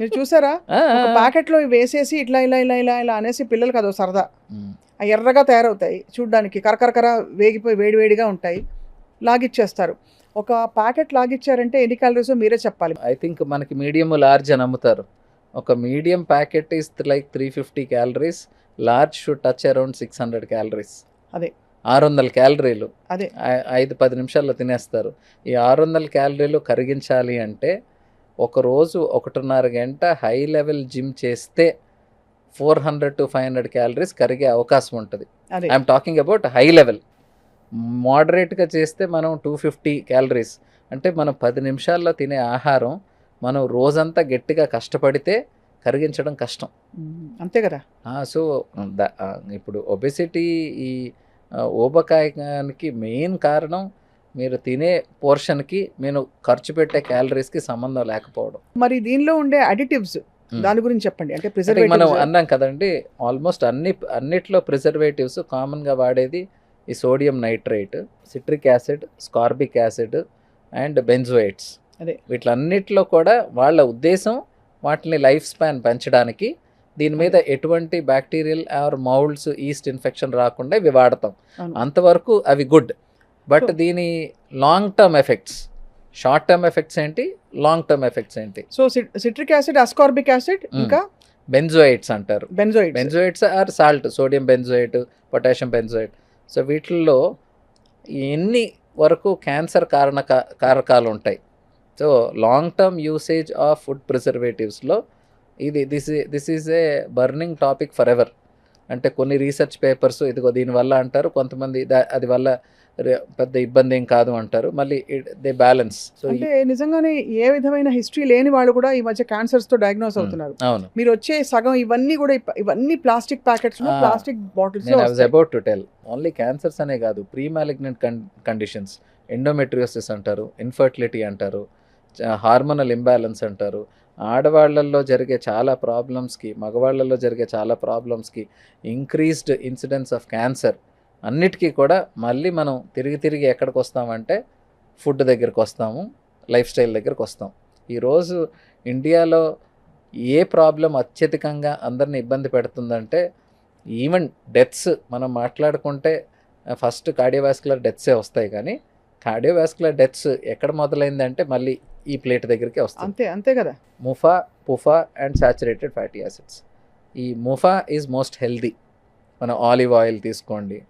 మీరు చూసారా. ప్యాకెట్లో వేసేసి ఇట్లా ఇలా ఇలా ఇలా ఇలా అనేసి పిల్లలకి అదో సరదా. ఎర్రగా తయారవుతాయి చూడ్డానికి. కరకరకర వేగిపోయి వేడివేడిగా ఉంటాయి. లాగిచ్చేస్తారు. ఒక ప్యాకెట్ లాగిచ్చారంటే ఎన్ని క్యాలరీస్ మీరే చెప్పాలి. ఐ థింక్ మనకి మీడియం లార్జ్ అని అమ్ముతారు. ఒక medium packet is like three fifty calories large should touch around six hundred calories అదే. ఆరు వందల క్యాలరీలు అదే. ఐదు పది నిమిషాల్లో తినేస్తారు. ఈ ఆరు వందల క్యాలరీలు కరిగించాలి అంటే ఒక రోజు ఒకటిన్నర గంట హై లెవెల్ జిమ్ చేస్తే four hundred to five hundred calories కరిగే అవకాశం ఉంటుంది. I'm talking about high level. మోడరేట్గా చేస్తే మనం టూ ఫిఫ్టీ క్యాలరీస్ అంటే మనం పది నిమిషాల్లో తినే ఆహారం మనం రోజంతా గట్టిగా కష్టపడితే కరిగించడం కష్టం. అంతే కదా? సో ఇప్పుడు ఒబెసిటీ ఈ ఆ, ఊబకాయానికి మెయిన్ కారణం మీరు తినే పోర్షన్కి మీరు ఖర్చు పెట్టే క్యాలరీస్కి సంబంధం లేకపోవడం. మరి దీనిలో ఉండే అడిటివ్స్. దాని గురించి చెప్పండి. అంటే అంటే మనం అన్నాం కదండి ఆల్మోస్ట్ అన్ని అన్నిట్లో ప్రిజర్వేటివ్స్ కామన్గా వాడేది ఈ sodium nitrate citric acid ascorbic acid and benzoates అదే. వీటిలన్నిట్లో కూడా వాళ్ళ ఉద్దేశం వాటిని లైఫ్ స్పాన్ పెంచడానికి దీని మీద ఎటువంటి bacterial or moulds yeast infection రాకుండా ఇవి వాడతాం. అంతవరకు అవి గుడ్ బట్ దీని long term effects short term effects ఏంటి లాంగ్ టర్మ్ ఎఫెక్ట్స్ ఏంటి? So citric acid ascorbic acid. ఇంకా? బెంజోయిట్స్ అంటారు. Benzoic benzoates are salt sodium benzoate potassium benzoate so వీటిల్లో ఎన్ని వరకు క్యాన్సర్ కారణ కారకాలు ఉంటాయి? So long term usage of food ప్రిజర్వేటివ్స్లో ఇది this this is a burning topic for ever అంటే కొన్ని రీసెర్చ్ పేపర్స్ ఇదిగో దీనివల్ల అంటారు కొంతమంది అది వల్ల పెద్ద ఇబ్బంది ఏం కాదు అంటారు. మళ్ళీ దే బ్యాలెన్స్ సో అంటే నిజంగానే ఏ విధమైన హిస్టరీ లేని వాళ్ళు కూడా ఈ మధ్య క్యాన్సర్స్తో డయాగ్నోస్ అవుతున్నారు. అవును. మీరు వచ్చే సగం ఇవన్నీ కూడా ఇవన్నీ ప్లాస్టిక్ ప్యాకెట్స్. ప్లాస్టిక్ బాటిల్స్ నేను I was about to tell only cancers అనే కాదు ప్రీ మ్యాలిగ్నెంట్ కండిషన్స్ ఎండోమెట్రియోసిస్ అంటారు ఇన్ఫర్టిలిటీ అంటారు హార్మోనల్ ఇంబ్యాలెన్స్ అంటారు ఆడవాళ్ళల్లో జరిగే చాలా ప్రాబ్లమ్స్కి మగవాళ్ళల్లో జరిగే చాలా ప్రాబ్లమ్స్కి ఇంక్రీస్డ్ ఇన్సిడెన్స్ ఆఫ్ క్యాన్సర్ అన్నిటికీ కూడా మళ్ళీ మనం తిరిగి తిరిగి ఎక్కడికి వస్తామంటే ఫుడ్ దగ్గరికి వస్తాము లైఫ్ స్టైల్ దగ్గరికి వస్తాం. ఈరోజు ఇండియాలో ఏ ప్రాబ్లం అత్యధికంగా అందరిని ఇబ్బంది పెడుతుందంటే ఈవెన్ డెత్స్ మనం మాట్లాడుకుంటే ఫస్ట్ కార్డియోవాస్కులర్ డెత్సే వస్తాయి కానీ కార్డియోవాస్కులర్ డెత్స్ ఎక్కడ మొదలైందంటే మళ్ళీ ఈ ప్లేట్ దగ్గరికి వస్తుంది. అంతే అంతే కదా. MUFA PUFA and saturated fatty acids. ఈ ముఫా ఈజ్ మోస్ట్ హెల్దీ. మన ఆలివ్ ఆయిల్ తీసుకోండి.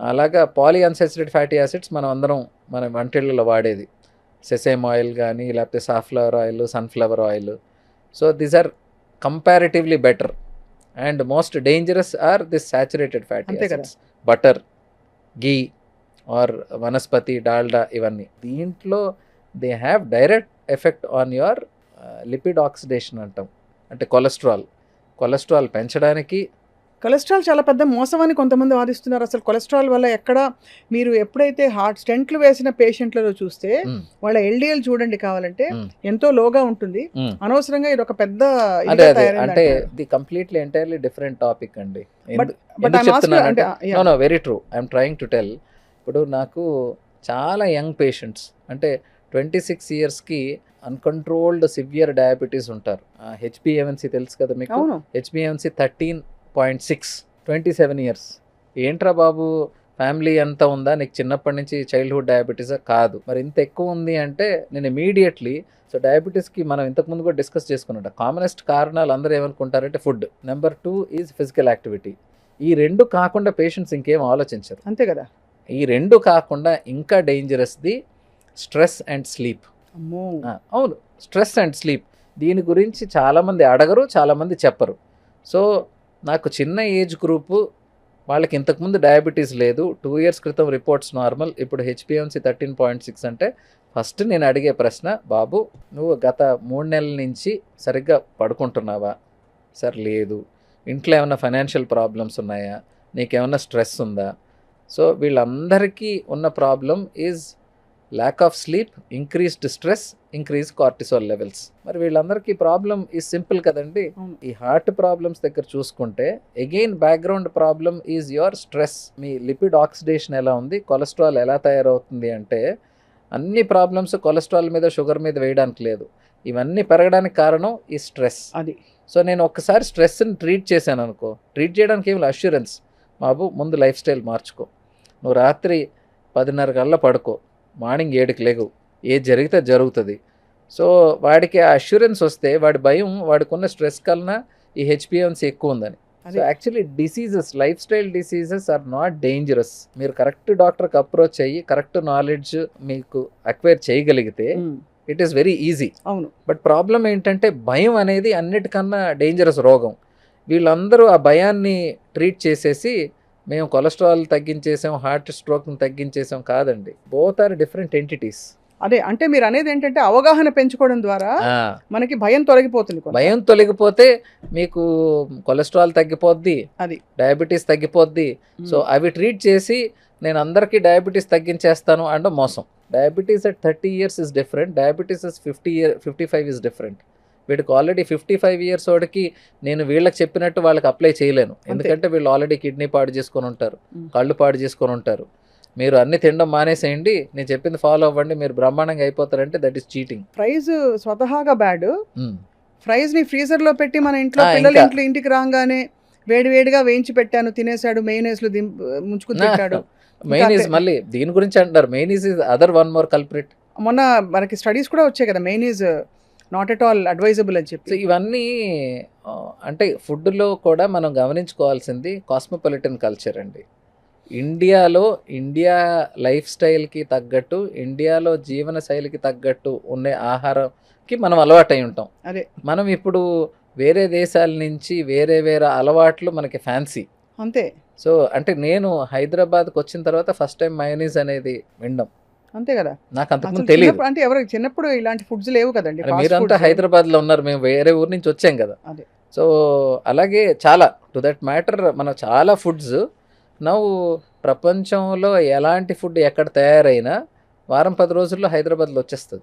అలాగా పాలీ అన్సాచురేటెడ్ ఫ్యాటీ యాసిడ్స్ మనం అందరం మన వంటిళ్ళలో వాడేది. సెసేమ్ ఆయిల్ కానీ లేకపోతే safflower oil sunflower oil. So these are comparatively better. And most dangerous are this saturated fatty. Acids. Butter ghee or vanaspati Dalda ఇవన్నీ. దీంట్లో they have direct effect on your lipid oxidation అంటాం. అంటే cholesterol. Cholesterol పెంచడానికి cholesterol చాలా పెద్ద మోసం అని కొంతమంది వాదిస్తున్నారు. అసలు కొలెస్ట్రాల్ వల్ల ఎక్కడ మీరు ఎప్పుడైతే హార్ట్ స్టెంట్లు వేసిన పేషెంట్లలో చూస్తే. వాళ్ళ ఎల్డిఎల్ చూడండి కావాలంటే. ఎంతో లోగా ఉంటుంది. అనవసరంగా ఇది ఒక పెద్ద అంటే the completely entirely different topic అండి. Very true. I'm trying to tell ఇప్పుడు నాకు చాలా యంగ్ పేషెంట్స్ అంటే ట్వంటీ సిక్స్ ఇయర్స్కి అన్కంట్రోల్డ్ సివియర్ డయాబెటీస్ ఉంటారు. హెచ్బిఎవన్సీ తెలుసు కదా మీకు? హెచ్బిఎంసి thirteen point six twenty seven years. ఏంట్రా బాబు ఫ్యామిలీ ఎంత ఉందా? నీకు చిన్నప్పటి నుంచి చైల్డ్హుడ్ డయాబెటీసా కాదు. మరి ఇంత ఎక్కువ ఉంది అంటే నేను ఇమీడియట్లీ సో డయాబెటీస్కి మనం ఇంతకుముందు కూడా డిస్కస్ చేసుకున్నట్టు కామనెస్ట్ కారణాలు అందరూ ఏమనుకుంటారంటే food. Number two is physical activity. ఈ రెండు కాకుండా పేషెంట్స్ ఇంకేం ఆలోచించరు. అంతే కదా? ఈ రెండు కాకుండా ఇంకా డేంజరస్ది స్ట్రెస్ అండ్ స్లీప్ అవును స్ట్రెస్ అండ్ స్లీప్ దీని గురించి చాలామంది అడగరు చాలామంది చెప్పరు. సో నాకు చిన్న ఏజ్ గ్రూపు వాళ్ళకి ఇంతకుముందు డయాబెటీస్ లేదు. టూ ఇయర్స్ క్రితం రిపోర్ట్స్ నార్మల్ ఇప్పుడు హెచ్పిఎంసి థర్టీన్ పాయింట్ సిక్స్ అంటే ఫస్ట్ నేను అడిగే ప్రశ్న బాబు నువ్వు గత మూడు నెలల నుంచి సరిగ్గా పడుకుంటున్నావా? సార్ లేదు. ఇంట్లో ఏమైనా ఫైనాన్షియల్ ప్రాబ్లమ్స్ ఉన్నాయా? నీకేమైనా స్ట్రెస్ ఉందా? సో వీళ్ళందరికీ ఉన్న problem is lack of sleep increased stress increase cortisol levels మరి వీళ్ళందరికీ ప్రాబ్లం ఈ సింపుల్ కదండి. ఈ హార్ట్ ప్రాబ్లమ్స్ దగ్గర చూసుకుంటే again background problem is your stress me lipid oxidation ఎలా ఉంది? కొలెస్ట్రాల్ ఎలా తయారవుతుంది అంటే అన్ని ప్రాబ్లమ్స్ కొలెస్ట్రాల్ మీద షుగర్ మీద వేయడానికి లేదు. ఇవన్నీ పెరగడానికి కారణం ఈ స్ట్రెస్ అది. సో నేను ఒక్కసారి స్ట్రెస్ని ట్రీట్ చేశాను అనుకో ట్రీట్ చేయడానికి ఏమి అష్యూరెన్స్ బాబు ముందు లైఫ్ స్టైల్ మార్చుకో. నువ్వు రాత్రి పదిన్నర కల్లా పడుకో. మార్నింగ్ ఏడుకి లేగు. ఏది జరిగితే జరుగుతుంది. సో వాడికి ఆ అష్యూరెన్స్ వస్తే వాడి భయం వాడికి ఉన్న స్ట్రెస్ కన్నా ఈ హెచ్పిఎన్సీ ఎక్కువ ఉందని so actually diseases life style diseases are not dangerous మీరు కరెక్ట్ డాక్టర్కి అప్రోచ్ అయ్యి కరెక్ట్ నాలెడ్జ్ మీకు అక్వైర్ చేయగలిగితే ఇట్ ఈస్ వెరీ ఈజీ అవును. బట్ ప్రాబ్లం ఏంటంటే భయం అనేది అన్నిటికన్నా డేంజరస్ రోగం. వీళ్ళందరూ ఆ భయాన్ని ట్రీట్ చేసేసి మేము కొలెస్ట్రాల్ తగ్గించేసాం హార్ట్ స్ట్రోక్ని తగ్గించేసాం కాదండి. బోత్ ఆర్ డిఫరెంట్ ఎంటిటీస్ అదే అంటే మీరు అనేది ఏంటంటే అవగాహన పెంచుకోవడం ద్వారా మనకి భయం తొలగిపోతుంది. భయం తొలగిపోతే మీకు కొలెస్ట్రాల్ తగ్గిపోద్ది అది. డయాబెటీస్ తగ్గిపోద్ది. సో అవి ట్రీట్ చేసి నేను అందరికీ డయాబెటీస్ తగ్గించేస్తాను అంటే మోసం. Diabetes at thirty years is different diabetes is fifty year fifty five is different వీడికి ఆల్రెడీ ఫిఫ్టీ ఫైవ్ ఇయర్స్ వాడికి నేను వీళ్ళకి చెప్పినట్టు వాళ్ళకి అప్లై చేయలేను. ఎందుకంటే వీళ్ళు ఆల్రెడీ కిడ్నీ పాడు చేసుకొని ఉంటారు. కళ్ళు పాడు చేసుకొని ఉంటారు. మీరు అన్ని తినడం మానేసేయండి నేను చెప్పింది ఫాలో అవ్వండి మీరు బ్రహ్మాండంగా అయిపోతారంటే దట్ ఈస్ చీటింగ్ ప్రైజ్ స్వతహాగా బ్యాడ్ ఫ్రైస్ని ఫ్రీజర్లో పెట్టి మన ఇంట్లో పిల్లలు. ఇంట్లో ఇంటికి రాగానే వేడి వేడిగా వేయించి పెట్టాను తినేశాడు మెయినేస్లో దిం- ముంచుకుని తింటాడు. మళ్ళీ దీని గురించి అంటారు main is is other one more culprit మొన్న మనకి స్టడీస్ కూడా వచ్చాయి కదా main is not at all advisable అని సో చెప్పి ఇవన్నీ అంటే ఫుడ్లో కూడా మనం గమనించుకోవాల్సింది కాస్మోపాలిటన్ కల్చర్ అండి. ఇండియాలో ఇండియా లైఫ్ స్టైల్కి తగ్గట్టు ఇండియాలో జీవన శైలికి తగ్గట్టు ఉండే ఆహారంకి మనం అలవాటై ఉంటాం. అదే. మనం ఇప్పుడు వేరే దేశాల నుంచి వేరే వేరే అలవాట్లు మనకి ఫ్యాన్సీ. అంతే. సో అంటే నేను హైదరాబాద్కి వచ్చిన తర్వాత ఫస్ట్ టైం మయోనీస్ అనేది వినడం. అంతే కదా నాకు అంతకుముందు తెలియదు అంటే ఎవరు చిన్నప్పుడు ఇలాంటి ఫుడ్స్ లేవు కదండి మీరంతా. హైదరాబాద్లో ఉన్నారు మేము వేరే ఊరు నుంచి వచ్చాం కదా. సో అలాగే చాలా టు దట్ మ్యాటర్ మన చాలా ఫుడ్స్ నవ్వు ప్రపంచంలో ఎలాంటి ఫుడ్ ఎక్కడ తయారైనా వారం పది రోజుల్లో హైదరాబాద్లో వచ్చేస్తుంది